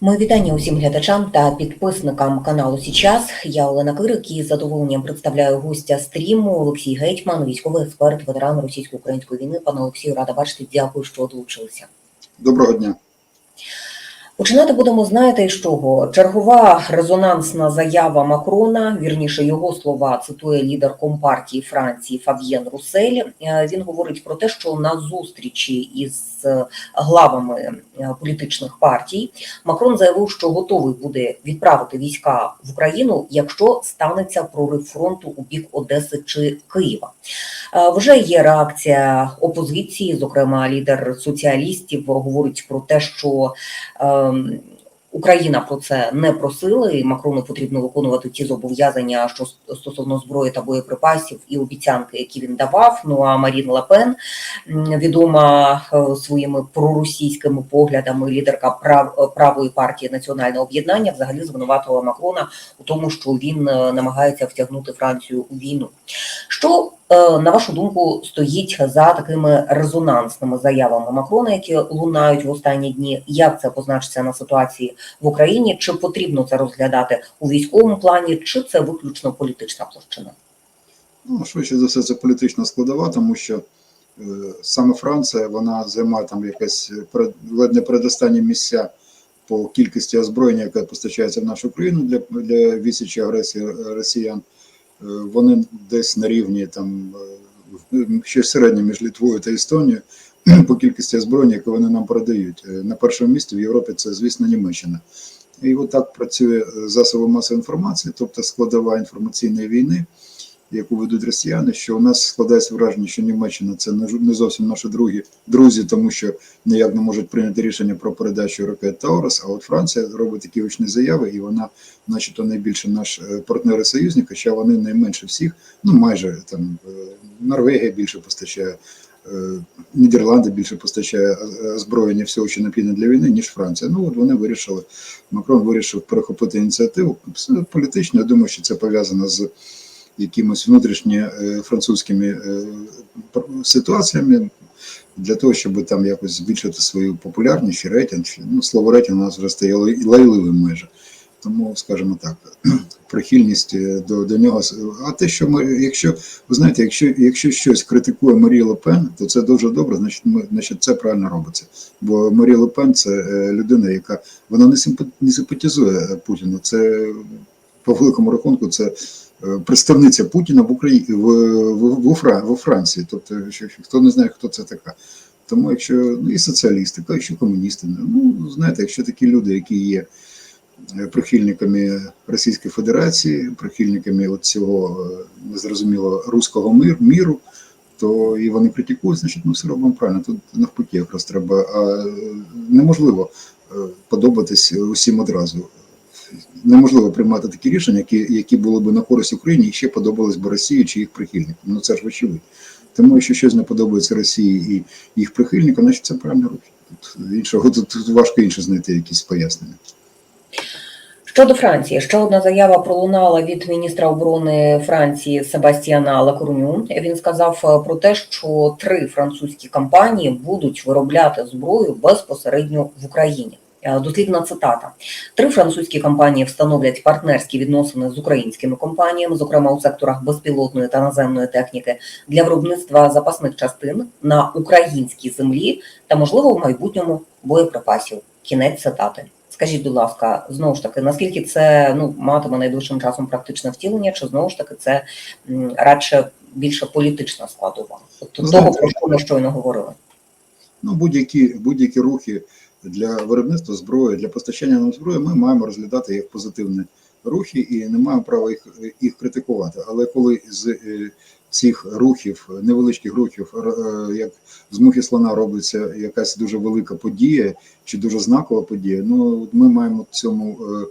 Мої вітання усім глядачам та підписникам каналу Січас. Я Олена Кирик і з задоволенням представляю гостя стріму Олексій Гетьман, військовий експерт, ветеран російсько-української війни. Пане Олексію, рада бачити. Дякую, що долучилися. Доброго дня. Починати будемо, знаєте, із чого? Чергова резонансна заява Макрона, вірніше його слова цитує лідер компартії Франції Фаб'єн Русель. Е, Він говорить про те, що на зустрічі із е, главами е, політичних партій Макрон заявив, що готовий буде відправити війська в Україну, якщо станеться прорив фронту у бік Одеси чи Києва. Вже є реакція опозиції, зокрема лідер соціалістів, говорить про те, що Україна про це не просила, і Макрону потрібно виконувати ті зобов'язання, що стосовно зброї та боєприпасів і обіцянки, які він давав. Ну а Марін Лепен, м, відома е, своїми проросійськими поглядами, лідерка прав правої партії національного об'єднання, взагалі звинуватила Макрона у тому, що він е, намагається втягнути Францію у війну. Що е, на вашу думку стоїть за такими резонансними заявами Макрона, які лунають в останні дні? Як це позначиться на ситуації в Україні? Чи потрібно це розглядати у військовому плані, чи це виключно політична площина? Ну, швидше за все, це політична складова, тому що е, саме Франція вона займає там якесь перед, ледь не передостанні місця по кількості озброєння, яке постачається в нашу країну для, для відсічі агресії росіян. Е, вони десь на рівні там е, щось середнє між Літвою та Естонією по кількості озброєння, яке вони нам продають. Е, На першому місці в Європі це, звісно, Німеччина. І отак працює засоби масової інформації, тобто складова інформаційної війни, яку ведуть росіяни, що у нас складається враження, що Німеччина це не зовсім наші другі друзі, тому що ніяк не можуть прийняти рішення про передачу ракет Таурус. А от Франція робить такі очні заяви, і вона, начебто, найбільше наш е, партнер і союзник, хоча вони найменше всіх, ну майже там е, Норвегія більше постачає. е, Нідерланди більше постачає озброєння всього, що необхідне для війни, ніж Франція. Ну от вони вирішили. Макрон вирішив перехопити ініціативу. Політично. Я думаю, що це пов'язано з якимось внутрішні е, французькими е, ситуаціями для того, щоб там якось збільшити свою популярність чи рейтинг. Ну, слово рейтинг у нас вже стає лайливим майже. Тому, скажімо так, прихильність е, до, до нього. А те, що ми, якщо ви знаєте, якщо, якщо щось критикує Марія Лепен, то це дуже добре, значить, ми, значить це правильно робиться. Бо Марія Лепен це людина, яка вона не симпа- не симпатизує Путіну. Це по великому рахунку, це е, представниця Путіна в Україні в, в, в, Франції. Тобто, хто не знає, хто це така. Тому якщо ну, і соціалісти, то якщо комуністи, ну знаєте, якщо такі люди, які є е, прихильниками Російської Федерації, прихильниками цього е, незрозуміло руського мир, міру, то і вони критикують, значить ми все робимо правильно. Тут навпаки, якраз треба а, неможливо подобатись усім одразу. Неможливо приймати такі рішення, які, які були б на користь Україні і ще подобались б Росії чи їх прихильникам. Ну це ж очевидно. Тому якщо щось не подобається Росії і їх прихильникам, значить це правильно руки. Іншого тут, тут важко інше знайти якісь пояснення. Щодо Франції, ще одна заява пролунала від міністра оборони Франції Себастьяна Лакурню. Він сказав е, про те, що три французькі компанії будуть виробляти зброю безпосередньо в Україні. Е, Дослідна цитата: три французькі компанії встановлять партнерські відносини з українськими компаніями, зокрема у секторах безпілотної та наземної техніки, для виробництва запасних частин на українській землі та, можливо, в майбутньому боєприпасів. Кінець цитати. Скажіть, будь ласка, знову ж таки, наскільки це ну матиме найближчим часом практичне втілення, чи знову ж таки це радше більше політична складова? Тобто того, про що ми щойно говорили? Ну, будь-які будь-які рухи для виробництва зброї, для постачання нам зброї, ми маємо розглядати як позитивні рухи і не маємо права їх, їх критикувати. Але коли з е, цих рухів, невеличких рухів, е, як з мухи слона робиться якась дуже велика подія чи дуже знакова подія, ну ми маємо цьому е,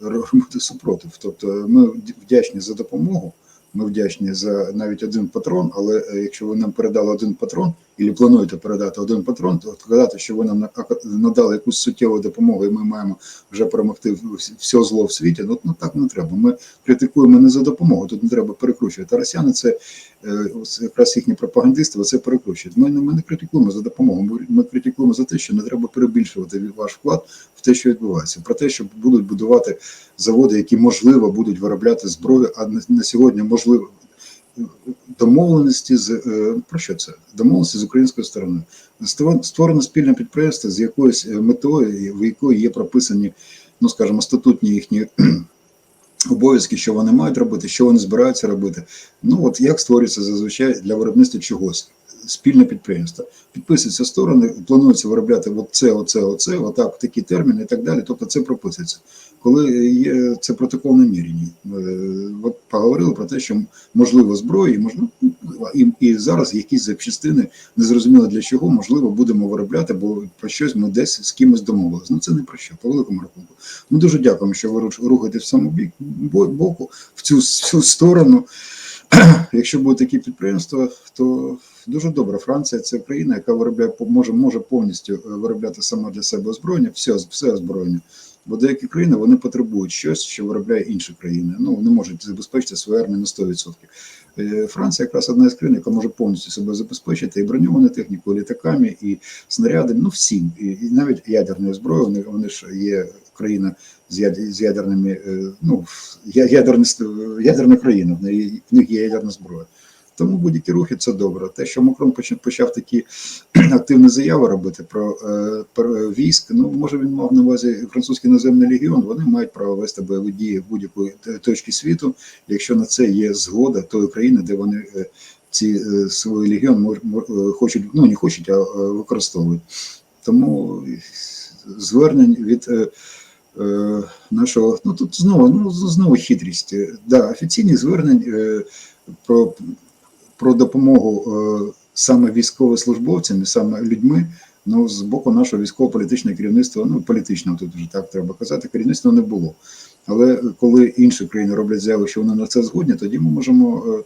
робити супротив. Тобто ми вдячні за допомогу. Ми вдячні за навіть один патрон, але якщо ви нам передали один патрон, і плануєте передати один патрон, то казати, що ви нам на- надали якусь суттєву допомогу, і ми маємо вже перемогти вс- все зло в світі. Ну, ну так не треба. Ми критикуємо не за допомогу, тут не треба перекручувати. А росіяни це е, якраз їхні пропагандисти, оце перекручують. Ми, не- ми не критикуємо за допомогу. Ми, критикуємо за те, що не треба перебільшувати ваш вклад в те, що відбувається, про те, що будуть будувати заводи, які можливо будуть виробляти зброю, а на, на сьогодні можливо. Домовленості з е, про що це? Домовленості з українською стороною. Створ- Створено спільне підприємство з якоюсь е, метою, в якої є прописані, ну скажімо, статутні їхні обов'язки, що вони мають робити, що вони збираються робити. Ну от як створюється зазвичай для виробництва чогось. Спільне підприємство. Підписуються сторони, планується виробляти от це, оце, оце, отак, такі терміни і так далі. Тобто це прописується. Коли є це протокол намірені, от поговорили про те, що можливо зброї, можливо, і, і зараз якісь запчастини незрозуміло для чого, можливо, будемо виробляти, бо про щось ми десь з кимось домовилися. Ну це не про що, по великому рахунку. Ми дуже дякуємо, що ви рухаєтесь в саму бік боку, в цю, цю сторону. Якщо будуть такі підприємства, то дуже добре. Франція це країна, яка виробляє може, може повністю е, виробляти сама для себе озброєння, все, все озброєння. Бо деякі країни вони потребують щось, що виробляє інші країни. Ну вони можуть забезпечити свою армію на 100%. Е, Франція якраз одна з країн, яка може повністю себе забезпечити і броньовану техніку, і літаками, і снарядами, ну всім, і, і навіть ядерною зброєю. Вони, вони ж є країна з, яд, з ядерними, е, ну ядерна, ядерна країна, в них є ядерна зброя. Тому будь-які рухи це добре. Те, що Макрон почав, такі активні заяви робити про, е, про військ, ну може він мав на увазі французький наземний легіон. Вони мають право вести бойові дії будь-якої точки світу, якщо на це є згода тої країни, де вони е, ці е, свій легіон хочуть, ну не хочуть, а використовують. Тому звернень від нашого, ну тут знову, ну знову хитрість. Да, офіційних звернень е, про, про допомогу е, саме військовослужбовцям і саме людьми. Ну, з боку нашого військово-політичного керівництва, ну політичного тут вже так треба казати, керівництва не було. Але коли інші країни роблять заяви, що вони на це згодні, тоді ми можемо е,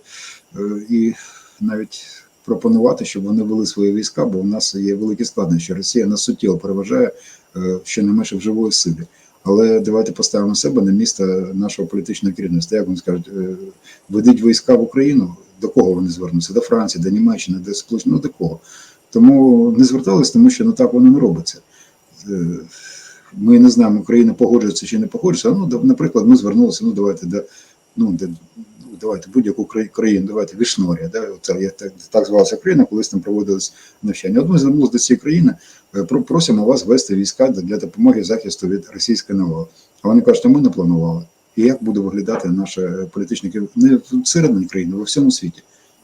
е, і навіть пропонувати, щоб вони вели свої війська, бо в нас є великі складнощі. Росія нас суттєво переважає е, щонайменше в живої силі. Але давайте поставимо себе на місце нашого політичного керівництва. Як вони скажуть, е, ведіть війська в Україну, до кого вони звернуться? До Франції, до Німеччини, до Сполучених, ну до кого? Тому не звертались, тому що ну так воно не робиться. Е, Ми не знаємо, Україна погоджується чи не погоджується. Ну, наприклад, ми звернулися, ну давайте до ну, ну, давайте будь-яку країну, давайте Вішнорія, да, це так, так звалася країна, колись там проводились навчання. От ми звернулися до цієї країни, е, просимо вас вести війська для для допомоги захисту від російської навали. А вони кажуть, що ми не планували. І як буде виглядати наше політичне керівництво не всередині країни, а во всьому світі.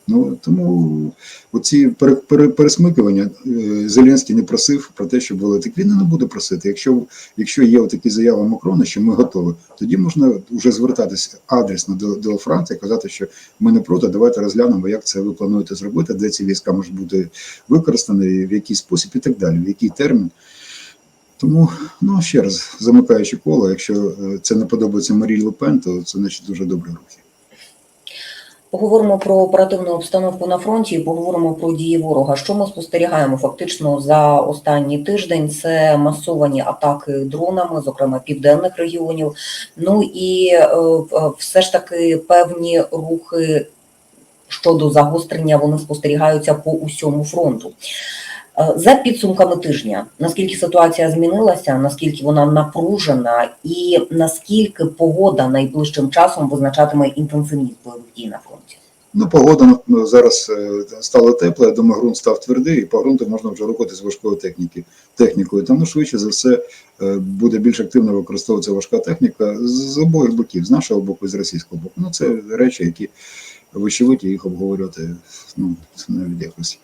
Ну тому оці пере- пересмикування е, Зеленський не просив про те, щоб вели. Так він не буде просити. Якщо якщо є такі заяви Макрона, що ми готові, тоді можна вже звертатися адресно до, до Франції, казати, що ми не проти, давайте розглянемо, як це ви плануєте зробити, де ці війська можуть бути використані, в який спосіб і так далі, в який термін. Тому, ну ще раз, замикаючи коло, якщо е, це не подобається Марії Лепен, то це значить дуже добрі рухи. Поговоримо про оперативну обстановку на фронті поговоримо про дії ворога. Що ми спостерігаємо фактично за останній тиждень? Це масовані атаки дронами, зокрема південних регіонів. Ну і е, все ж таки певні рухи щодо загострення вони спостерігаються по усьому фронту. Е, За підсумками тижня, наскільки ситуація змінилася, наскільки вона напружена, і наскільки погода найближчим часом визначатиме інтенсивність бойових дій на фронті? Ну, погода ну, зараз е, стало тепло, я думаю, ґрунт став твердий, і по ґрунту можна вже рухати з важкою техніки, технікою. Тому швидше за все е, буде більш активно використовуватися важка техніка з обох боків, з нашого боку і з російського боку. Ну, це речі, які вочевидь, їх обговорювати ну, це навіть якось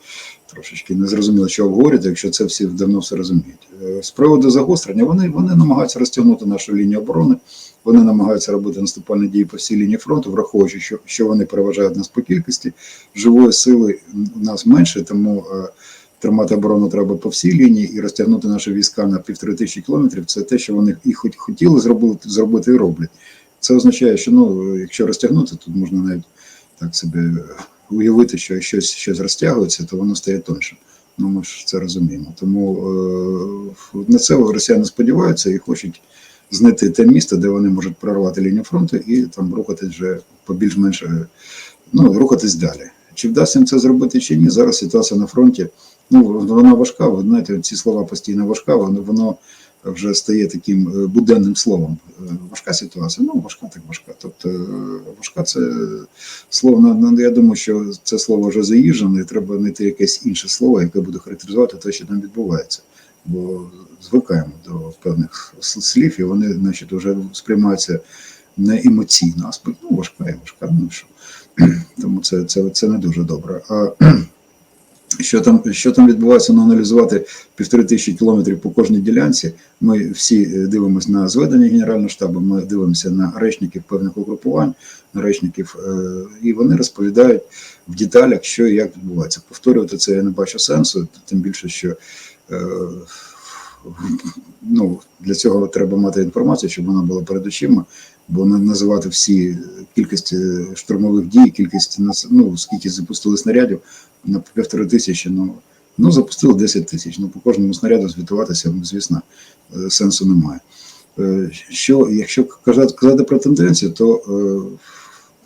трошечки не зрозуміло, що обговорювати, якщо це всі давно все розуміють. Е, З приводу загострення, вони, вони намагаються розтягнути нашу лінію оборони. Вони намагаються робити наступальні дії по всій лінії фронту, враховуючи, що, що вони переважають нас по кількості. Живої сили у нас менше, тому е, тримати оборону треба по всій лінії і розтягнути наші війська на півтори тисячі кілометрів. Це те, що вони і хоч хотіли зробити, зробити і роблять. Це означає, що ну, якщо розтягнути, тут можна навіть так собі уявити, що щось, щось розтягується, то воно стає тоньше. Ну ми ж це розуміємо. Тому е, на це росіяни сподіваються і хочуть знайти те місто, де вони можуть прорвати лінію фронту і там рухатись вже по більш-менш е, ну, рухатись далі. Чи вдасться їм це зробити чи ні? Зараз ситуація на фронті. Ну, вона важка, ви знаєте, ці слова постійно важка, воно, воно вже стає таким е, буденним словом. Е, Важка ситуація, ну важка так важка. Тобто е, важка це слово. на- на- Я думаю, що це слово вже заїжджене, і треба знайти якесь інше слово, яке буде характеризувати те, що там відбувається. Бо звикаємо до певних слів, і вони, значить, вже сприймаються не емоційно, а ну, важка і важка. Ну що. Тому це, це, це не дуже добре. А що там, що там відбувається, ну, аналізувати півтори тисячі кілометрів по кожній ділянці. Ми всі е, дивимося на зведення Генерального штабу, ми дивимося на речників певних угрупувань, на речників, е, і вони розповідають в деталях, що і як відбувається. Повторювати це я не бачу сенсу, тим більше, що е, ну, для цього треба мати інформацію, щоб вона була перед очима, бо на- називати всі кількість штурмових дій, кількість ну, скільки запустили снарядів на півтори тисячі. Ну, ну запустили 10 тисяч. Ну, по кожному снаряду звітуватися, ну, звісно, е, сенсу немає. Е, Що, якщо казати, про тенденцію, то, е,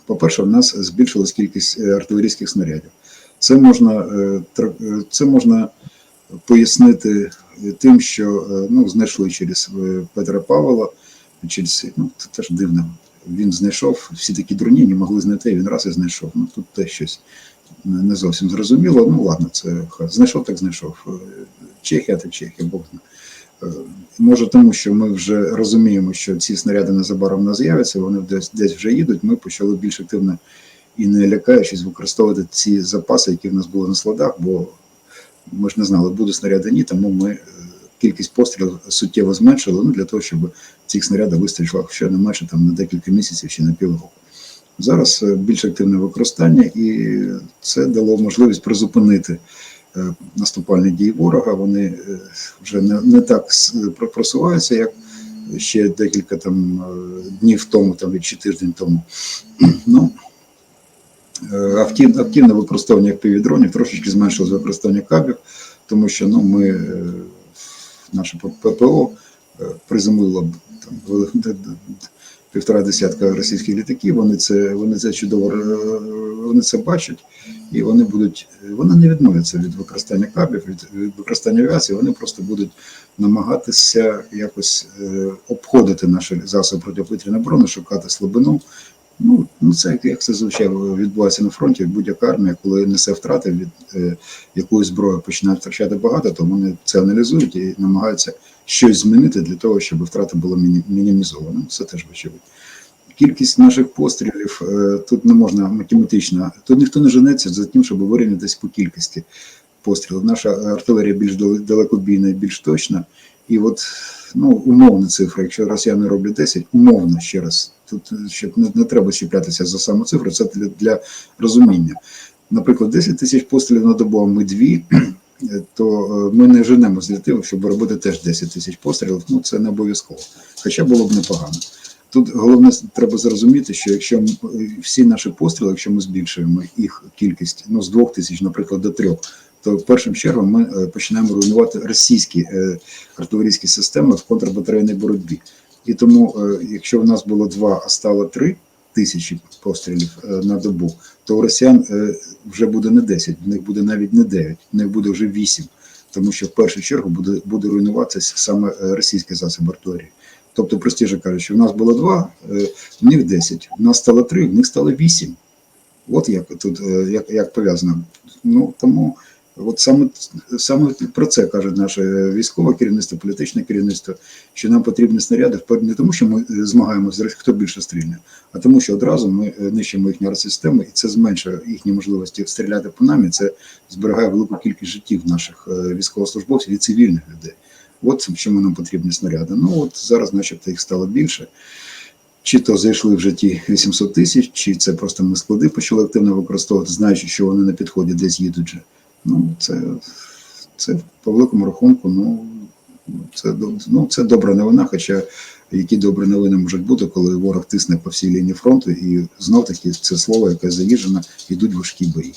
по-перше, в нас збільшилась кількість артилерійських снарядів. Це можна, це можна пояснити тим, що ну, знайшли через Петра Павла, через, ну, це теж дивно. Він знайшов, всі такі дурні не могли знайти, він раз і знайшов. Ну, тут теж щось не зовсім зрозуміло. Ну ладно, це знайшов, так знайшов. Е, Чехія, так Чехія, Бог. Е, Може, тому що ми вже розуміємо, що ці снаряди незабаром не з'являться, вони десь десь вже їдуть. Ми почали більш активно і не лякаючись використовувати ці запаси, які в нас були на складах, бо ми ж не знали, буде снаряди ні, тому ми е, кількість пострілів суттєво зменшили ну, для того, щоб цих снарядів вистачило ще не менше там, на декілька місяців чи на півроку. Зараз е, більш активне використання, і це дало можливість призупинити е, наступальні дії ворога. Вони е, вже не, не так просуваються, як ще декілька там днів тому, там чи тиждень тому. Ну, активне використовування FPV-дронів, трошечки зменшилось використання кабів, тому що ну, ми, наше ППО приземлило там, півтора десятка російських літаків, вони це, вони це чудово е, вони це бачать, і вони будуть, вони не відмовляться від використання кабів, від, використання авіації, вони просто будуть намагатися якось е, обходити наші засоби протиповітряної оборони, шукати слабину. Ну, ну це як, це звичайно відбувається на фронті. Будь-яка армія, коли несе втрати від е, якоїсь зброї, починає втрачати багато, то вони це аналізують і намагаються щось змінити для того, щоб втрати були міні- мінімізовані. Це теж вочевидь. Кількість наших пострілів е, тут не можна математично, тут ніхто не женеться за тим, щоб вирівнятися по кількості пострілів. Наша артилерія більш далекобійна і більш точна. І от ну, умовна цифра, якщо росіяни роблять 10, умовно ще раз. Тут щоб не, не треба чіплятися за саму цифру, це для, для розуміння. Наприклад, 10 тисяч пострілів на добу, а ми дві, то е, ми не женемо з літив, щоб робити теж 10 тисяч пострілів. Ну це не обов'язково. Хоча було б непогано. Тут головне треба зрозуміти, що якщо всі наші постріли, якщо ми збільшуємо їх кількість ну, з двох тисяч, наприклад, до трьох, то в першу чергу ми е, починаємо руйнувати російські е, артилерійські системи в контрбатарейній боротьбі. І тому, е, якщо в нас було два, а стало три тисячі пострілів на добу, то у росіян вже буде не 10, в них буде навіть не 9, в них буде вже 8, тому що в першу чергу буде, буде руйнуватися саме російський засіб артилерії. Тобто, простіше кажучи, у нас було два, в них 10, в нас стало три, в них стало 8. От як тут як, як пов'язано. Ну тому от саме, саме про це каже наше військове керівництво, політичне керівництво, що нам потрібні снаряди не тому, що ми змагаємося, хто більше стрільне, а тому, що одразу ми нищимо їхні артсистеми, і це зменшує їхні можливості стріляти по нам, і це зберігає велику кількість життів наших е, військовослужбовців і цивільних людей. От чому нам потрібні снаряди. Ну от зараз, начебто, їх стало більше. Чи то зайшли вже ті 800 тисяч, чи це просто ми склади почали активно використовувати, знаючи, що вони на підході десь їдуть же. Ну, це, це по великому рахунку, ну, це, ну, це добра новина, хоча які добрі новини можуть бути, коли ворог тисне по всій лінії фронту, і знов таки це слово, яке заїжджено, йдуть важкі бої.